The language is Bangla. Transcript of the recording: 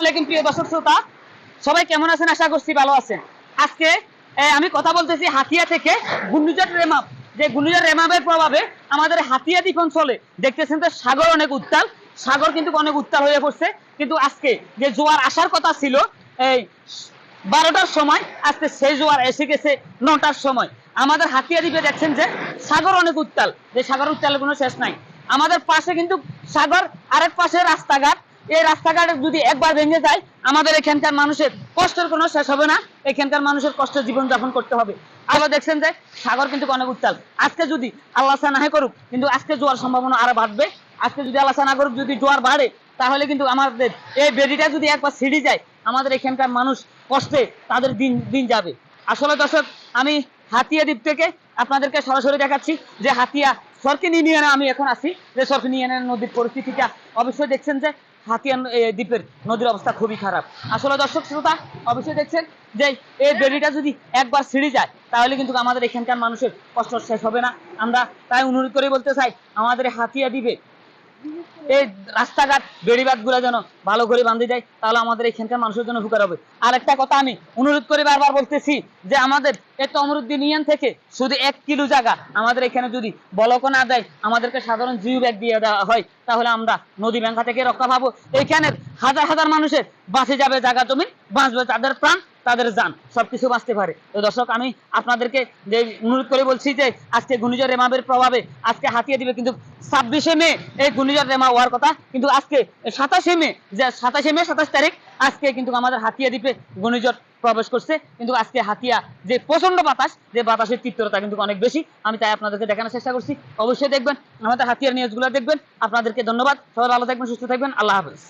আলাইকুম প্রিয় দর্শক শ্রোতা। সবাই কেমন আছেন? আশা করছি ভালো আছেন। আজকে আমি কথা বলতেছি হাতিয়া থেকে ঘূর্ণিঝড় রেমাপ। যে ঘূর্ণিঝড় রেমাপের প্রভাবে আমাদের হাতিয়া দ্বীপ অঞ্চলে দেখতেছেন তো সাগর অনেক উত্তাল। সাগর কিন্তু অনেক উত্তাল হয়ে পড়ছে। কিন্তু আজকে যে জোয়ার আসার কথা ছিল, এই বারোটার সময়, আজকে সেই জোয়ার এসে গেছে নটার সময়। আমাদের হাতিয়া দ্বীপে দেখছেন যে সাগর অনেক উত্তাল। যে সাগর উত্তালের কোনো শেষ নাই। আমাদের পাশে কিন্তু সাগর, আরেক পাশে রাস্তাঘাট। এই রাস্তাঘাটে যদি একবার ভেঙে যায়, আমাদের এখানকার মানুষের কষ্টের কোনো শেষ হবে না। এখানকার মানুষের কষ্ট জীবনযাপন করতে হবে। আবার দেখছেন যে, সাগর কিন্তু অনেক উত্তাল আজকে যদি আল্লাহ না করুক, কিন্তু আজকে জোয়ার সম্ভাবনা আরও বাড়বে। আজকে যদি আল্লাহ না করুক, যদি জোয়ার বাড়ে, তাহলে কিন্তু আমাদের এই বেদিটা যদি একবার ছিঁড়ে যায়, আমাদের এখানকার মানুষ কষ্টে তাদের দিন দিন যাবে। আসলে দর্শক, আমি হাতিয়া দ্বীপ থেকে আপনাদেরকে সরাসরি দেখাচ্ছি যে হাতিয়া সরকিন ইউনিয়নে আমি এখন আছি। যে সরকিন ইউনিয়নের নদীর পরিস্থিতিটা, অবশ্যই দেখছেন যে হাতিয়ান দ্বীপের নদীর অবস্থা খুবই খারাপ। আসলে দর্শক শ্রোতা, অবশ্যই দেখছেন যে এই বেড়িটা যদি একবার ছিঁড়ে যায়, তাহলে কিন্তু আমাদের এখানকার মানুষের কষ্ট শেষ হবে না। আমরা তাই অনুরোধ করে বলতে চাই, আমাদের হাতিয়া দ্বীপে এই রাস্তাঘাট বেড়িবাদগুলা যেন ভালো করে বান্ধে দেয়, তাহলে আমাদের এখানকার মানুষের জন্য উপকার হবে। আর একটা কথা আমি অনুরোধ করে বারবার বলতেছি যে আমাদের এই তমরুদ্দিন ইউনিয়ন থেকে শুধু এক কিলো জায়গা আমাদের এখানে যদি বলক না দেয়, আমাদেরকে সাধারণ জিও ব্যাগ দিয়ে দেওয়া হয়, তাহলে আমরা নদী ব্যাংকা থেকে রক্ষা পাবো। এইখানের হাজার হাজার মানুষের বাঁচে যাবে জায়গা জমি, বাঁচবে তাদের প্রাণ, তাদের যান সবকিছু বাঁচতে পারে। তো দর্শক, আমি আপনাদেরকে যে অনুরোধ করে বলছি যে, আজকে ঘূর্ণিঝড় রেমাবের প্রভাবে আজকে হাতিয়ে দিবে কিন্তু ছাব্বিশে মে, এই ঘূর্ণিঝড় রেমা হওয়ার কথা। কিন্তু আজকে সাতাশে মে, যে সাতাশে মে, সাতাশ তারিখ, আজকে কিন্তু আমাদের হাতিয়া দ্বীপে ঘূর্ণিঝড় প্রবেশ করছে। কিন্তু আজকে হাতিয়া যে প্রচণ্ড বাতাস, যে বাতাসের তীব্রতা কিন্তু অনেক বেশি। আমি তাই আপনাদেরকে দেখানোর চেষ্টা করছি। অবশ্যই দেখবেন, আমাদের হাতিয়ার নিউজগুলো দেখবেন। আপনাদেরকে ধন্যবাদ। সবাই ভালো থাকবেন, সুস্থ থাকবেন। আল্লাহ হাফেজ।